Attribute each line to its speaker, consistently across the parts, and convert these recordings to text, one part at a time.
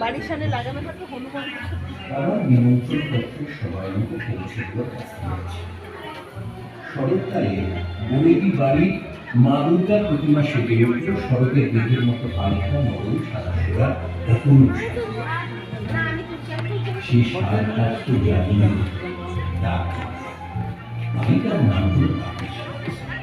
Speaker 1: বাড়ির সামনে লাগানো থাকে হনুমান
Speaker 2: আবার নিমন্ত্রণ পত্র সময় মতো পৌঁছে শরৎকালে বনেদি বাড়ির মা দুর্গার প্রতিমা সেজে উঠল শরতের মতো হালকা নরম সাদা সোয়া অপূর্ব সাজ। সেই সাজটা তো জানি না ডাক বাড়িটার নাম হল বাপের সাজ।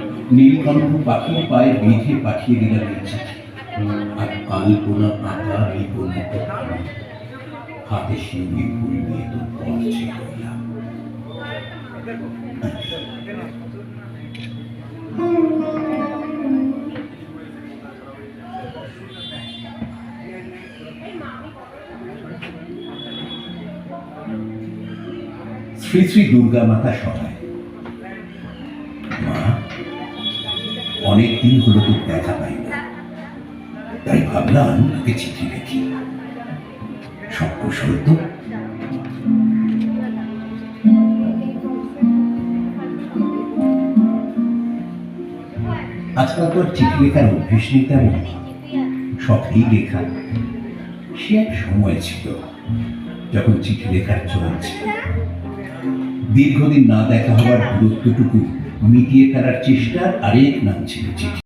Speaker 2: নীলকণ্ঠ পাখির পায়ে বেঁধে পাঠিয়ে দিলাম আর আলপনা আঁকা এই বর্ণিত হাতে শিউলি ফুল নিয়ে তো রইলাম শ্রী শ্রী দুর্গা মাতা সহায় অনেক দিন হলো তোর দেখা পাই না। তাই ভাবলাম তোকে চিঠি লিখি। সব কুশল তো। আজকাল তো চিঠি লেখার অভ্যেস নেই তেমন। শখেই লেখা। সে এক সময় ছিল, যখন চিঠি লেখার চল ছিল। দীর্ঘদিন না দেখা হওয়ার দূরত্বটুকু মিটিয়ে ফেলার চেষ্টার আরেক নাম ছিল চিঠি।